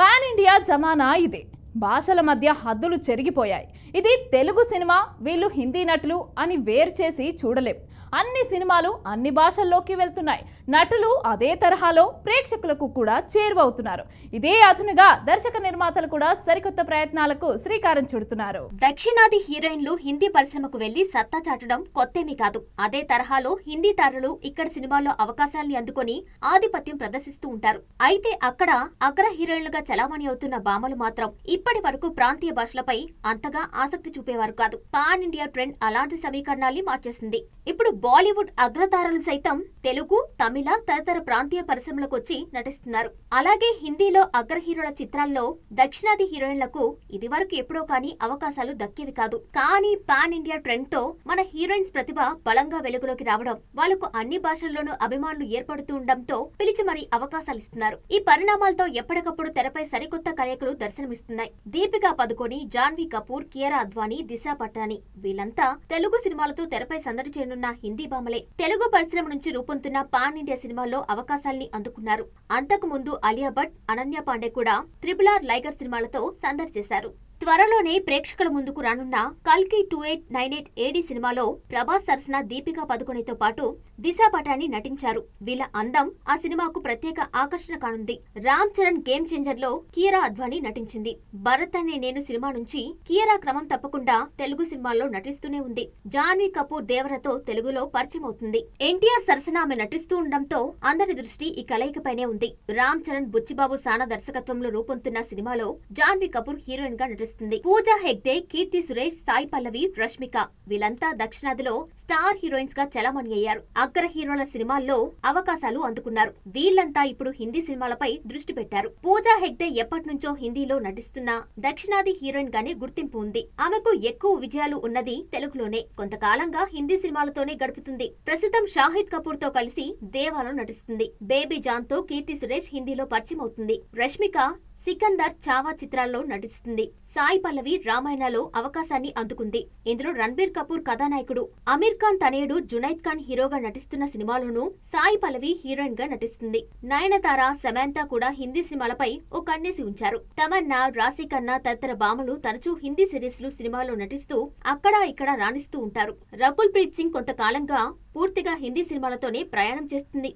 Pan India జమానా ఇదే. భాషల మధ్య హద్దులు చెరిగిపోయాయి. ఇది తెలుగు సినిమా వీళ్ళు హిందీ నటులు అని వేరు చేసి చూడలేం. అన్ని సినిమాలు అన్ని భాషల్లోకి వెళ్తున్నాయి. నటులు అదే తరహాలో ప్రేక్షకులకు కూడా చేరువవుతున్నారు. ఇదే అదునుగా దర్శక నిర్మాతలు కూడా సరికొత్త ప్రయత్నాలకు శ్రీకారం చుడుతున్నారు. దక్షిణాది హీరోయిన్లు హిందీ పరిశ్రమకు వెళ్ళి సత్తా చాటడం కొత్తేమీ కాదు. అదే తరహాలో హిందీ తారలు ఇక్కడ సినిమాల్లో అవకాశాల్ని అందుకొని ఆధిపత్యం ప్రదర్శిస్తూ ఉంటారు. అయితే అక్కడ అగ్ర హీరోయిన్లుగా చలామణి అవుతున్న భామలు మాత్రం ఇప్పటి వరకు ప్రాంతీయ భాషలపై అంతగా ఆసక్తి చూపేవారు కాదు. పాన్ ఇండియా ట్రెండ్ అలాంటి సమీకరణాల్ని మార్చేసింది. ఇప్పుడు బాలీవుడ్ అగ్రతారలు సైతం తెలుగు తమిళ తదితర ప్రాంతీయ పరిశ్రమలకు వచ్చి నటిస్తున్నారు. అలాగే హిందీలో అగ్ర హీరోల చిత్రాల్లో దక్షిణాది హీరోయిన్లకు ఇదివరకు ఎప్పుడో కానీ అవకాశాలు దక్కేవి కాదు. కానీ పాన్ ఇండియా ట్రెండ్తో మన హీరోయిన్స్ ప్రతిభ బలంగా వెలుగులోకి రావడం వాళ్ళకు అన్ని భాషల్లోనూ అభిమానులు ఏర్పడుతూ ఉండడంతో పిలిచి మరీ అవకాశాలు ఇస్తున్నారు. ఈ పరిణామాలతో ఎప్పటికప్పుడు తెరపై సరికొత్త కలయికలు దర్శనమిస్తున్నాయి. దీపికా పదుకొని జాన్వీ కపూర్ కియరా అద్వానీ దిశా పటాని వీళ్ళంతా తెలుగు సినిమాలతో తెరపై సందడి చేయనున్న హిందీ భామలే. తెలుగు పరిశ్రమ నుంచి రూపొందుతున్న పాన్ ఇండియా సినిమాల్లో అవకాశాల్ని అందుకున్నారు. అంతకు ముందు అలియా భట్ అనన్య పాండే కూడా త్రిబుల్ ఆర్ లైగర్ సినిమాలతో సందడి చేశారు. త్వరలోనే ప్రేక్షకుల ముందుకు రానున్న కల్కి two eight nine eight AD సినిమాలో ప్రభాస్ సరసన దీపికా పదుకొనితో పాటు దిశా పటాని నటించారు. వీళ్ళ అందం ఆ సినిమాకు ప్రత్యేక ఆకర్షణ కానుంది. రామ్ చరణ్ గేమ్ చేంజర్లో కీరా అద్వానీ నటించింది. భరత్ అనే నేను సినిమా నుంచి కీరా క్రమం తప్పకుండా తెలుగు సినిమాల్లో నటిస్తూనే ఉంది. జాన్వీ కపూర్ దేవరతో తెలుగులో పరిచయం అవుతుంది. ఎన్టీఆర్ సరసన ఆమె నటిస్తూ ఉండడంతో అందరి దృష్టి ఈ కలయికపైనే ఉంది. రామ్ చరణ్ బుచ్చిబాబు సానా దర్శకత్వంలో రూపొందుతున్న సినిమాలో జాన్వీ కపూర్ హీరోయిన్గా నటిస్తుంది. పూజా హెగ్డే కీర్తి సురేష్ సాయి పల్లవి రష్మిక వీళ్ళంతా దక్షిణాదిలో స్టార్ హీరోయిన్స్గా చలామణి అయ్యారు. అగ్ర హీరోల సినిమాల్లో అవకాశాలు అందుకున్నారు. వీళ్ళంతా ఇప్పుడు హిందీ సినిమాలపై దృష్టి పెట్టారు. పూజా హెగ్డే ఎప్పటినుంచో హిందీలో నటిస్తున్న దక్షిణాది హీరోయిన్ గానే గుర్తింపు ఉంది. ఆమెకు ఎక్కువ విజయాలు ఉన్నది తెలుగులోనే. కొంతకాలంగా హిందీ సినిమాలతోనే గడుపుతుంది. ప్రస్తుతం షాహిద్ కపూర్తో కలిసి దేవాలో నటిస్తుంది. బేబీ జాన్తో కీర్తి సురేష్ హిందీలో పరిచయం అవుతుంది రష్మిక సికందర్ చావా చిత్రాల్లో నటిస్తుంది. సాయి పల్లవి రామాయణలో అవకాశాన్ని అందుకుంది. ఇందులో రణబీర్ కపూర్ కథానాయకుడు అమీర్ ఖాన్ తనయుడు జునైద్ ఖాన్ హీరోగా నటిస్తున్న సినిమాలోనూ సాయి పల్లవి హీరోయిన్గా నటిస్తుంది. నయనతార సమాంత కూడా హిందీ సినిమాలపై ఓ కన్నేసి ఉంచారు. తమన్నా రాశి ఖన్నా తదితర భామలు తరచూ హిందీ సిరీస్లు సినిమాల్లో నటిస్తూ అక్కడా ఇక్కడ రాణిస్తూ ఉంటారు. రకుల్ ప్రీత్ సింగ్ కొంతకాలంగా పూర్తిగా హిందీ సినిమాలతోనే ప్రయాణం చేస్తుంది.